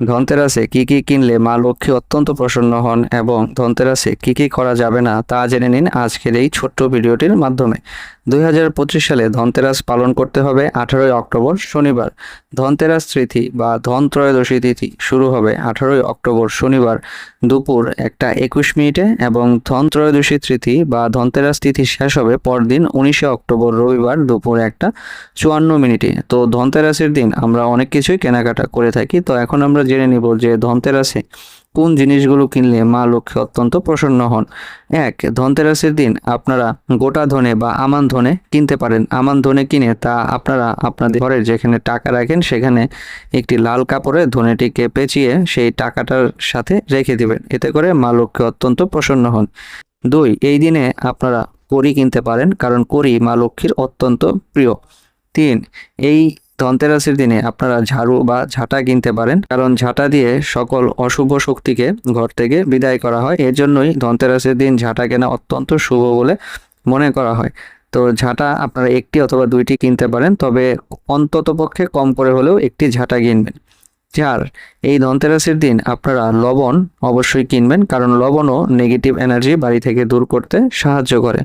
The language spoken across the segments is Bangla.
ধনতেরাসে কি কি কিনলে মা লক্ষ্মী অত্যন্ত প্রসন্ন হন এবং ধনতেরাসে কি কি করা যাবে না তা জেনে নিন আজকের এই ছোট্ট ভিডিওটির মাধ্যমে। দুই হাজার পঁচিশ সালে ধনতেরাস পালন করতে হবে আঠারোই অক্টোবর শনিবার। ধনতেরাস তিথি বা ধন ত্রয়োদশী তিথি শুরু হবে আঠারোই অক্টোবর শনিবার দুপুর একটা একুশ মিনিটে এবং ধন ত্রয়োদশী তিথি বা ধনতেরাস তিথি শেষ হবে পরদিন উনিশে অক্টোবর রবিবার দুপুর একটা চুয়ান্ন মিনিটে। তো ধনতেরাসের দিন আমরা অনেক কিছুই কেনাকাটা করে থাকি। তো এখন আমরা জেনে নিব যে ধনতেরাসে কোন জিনিসগুলো কিনলে মা লক্ষ্মী অত্যন্ত প্রসন্ন হন? এক, ধনতেরাসের দিন আপনারা গোটা ধনে বা আমান ধনে কিনতে পারেন। আমান ধনে কিনে তা আপনারা আপনাদের ঘরের যেখানে টাকা রাখেন, সেখানে একটি লাল কাপড়ে ধনেটিকে পেঁচিয়ে সেই টাকাটার সাথে রেখে দেবেন। এতে করে মা লক্ষ্মী অত্যন্ত প্রসন্ন হন। দুই, এই দিনে আপনারা কড়ি কিনতে পারেন, কারণ কড়ি মা লক্ষ্মীর অত্যন্ত প্রিয়। তিন, এই ধনতেরাসের দিনে আপনারা ঝাড়ু বা ঝাঁটা কিনতে পারেন, কারণ ঝাঁটা দিয়ে সকল অশুভ শক্তিকে ঘর থেকে বিদায় করা হয়। এর জন্যই ধনতেরাসের দিন ঝাঁটা কেনা অত্যন্ত শুভ বলে মনে করা হয়। তো ঝাঁটা আপনারা একটি অথবা দুইটি কিনতে পারেন, তবে অন্ততপক্ষে কম করে হলেও একটি ঝাঁটা কিনবেন। চার, এই ধনতেরাসের দিন আপনারা লবণ অবশ্যই কিনবেন, কারণ লবণও নেগেটিভ এনার্জি বাড়ি থেকে দূর করতে সাহায্য করে।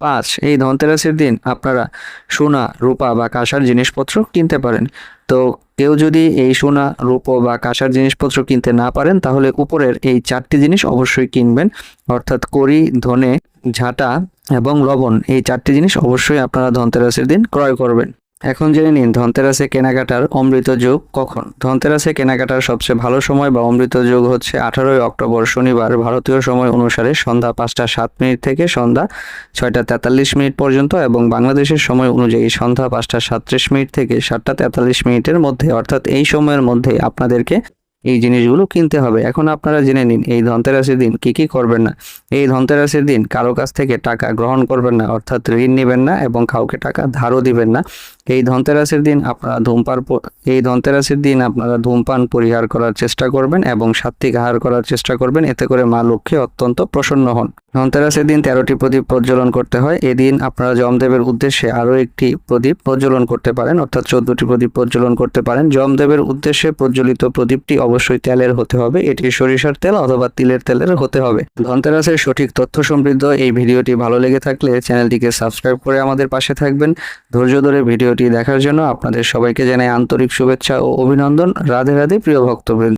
পাঁচ, এই ধনতেরাসের দিন আপনারা সোনা, রূপা বা কাঁসার জিনিসপত্র কিনতে পারেন। তো কেউ যদি এই সোনা, রূপো বা কাঁসার জিনিসপত্র কিনতে না পারেন, তাহলে উপরের এই চারটি জিনিস অবশ্যই কিনবেন। অর্থাৎ করি ধনে, ঝাঁটা এবং লবণ, এই চারটি জিনিস অবশ্যই আপনারা ধনতেরাসের দিন ক্রয় করবেন। এখন জেনে নিন, ধনতেরাসে কেনাকাটার অমৃত যুগ কখন? ধনতেরাসে কেনাকাটার সবচেয়ে ভালো সময় বা অমৃত যুগ হচ্ছে আঠারোই অক্টোবর, শনিবার। ভারতীয় সময় অনুসারে সন্ধ্যা পাঁচটা সাত মিনিট থেকে সন্ধ্যা ছয়টা তেতাল্লিশ মিনিট পর্যন্ত এবং বাংলাদেশের সময় অনুযায়ী সন্ধ্যা পাঁচটা সাতত্রিশ মিনিট থেকে সাতটা তেতাল্লিশ মিনিটের মধ্যে। অর্থাৎ এই সময়ের মধ্যে আপনাদেরকে এই জিনিসগুলো কিনতে হবে। এখন আপনারা জেনে নিন, এই ধনতেরাসের দিন কি কি করবেন না? এই ধনতেরাসের দিন কারও কাছ থেকে টাকা গ্রহণ করবেন না, অর্থাৎ ঋণ নেবেন না এবং কাউকে টাকা ধারও দিবেন না। এই ধনতেরাসের দিন আপনারা ধূমপান এই ধনতেরাসের দিন আপনারা ধূমপান পরিহার করার চেষ্টা করবেন এবং সাত্বিক আহার করার চেষ্টা করবেন। এতে করে মা লক্ষ্মী অত্যন্ত প্রসন্ন হন। ধনতেরাসের দিন তেরোটি প্রদীপ প্রজ্বলন করতে হয়। এদিন আপনারা যমদেবের উদ্দেশ্যে আরও একটি প্রদীপ প্রজ্বলন করতে পারেন, অর্থাৎ চোদ্দটি প্রদীপ প্রজ্বলন করতে পারেন। যমদেবের উদ্দেশ্যে প্রজ্বলিত প্রদীপটি অবশ্যই তেলের হতে হবে। এটি সরিষার তেল অথবা তিলের তেলের হতে হবে। ধনতেরাসের সঠিক তথ্য সমৃদ্ধ এই ভিডিওটি ভালো লেগে থাকলে চ্যানেলটিকে সাবস্ক্রাইব করে আমাদের পাশে থাকবেন। ধৈর্য ধরে ভিডিওটি দেখার জন্য আপনাদের সবাইকে জানাই আন্তরিক শুভেচ্ছা ও অভিনন্দন। রাধে রাধে প্রিয় ভক্তবৃন্দ।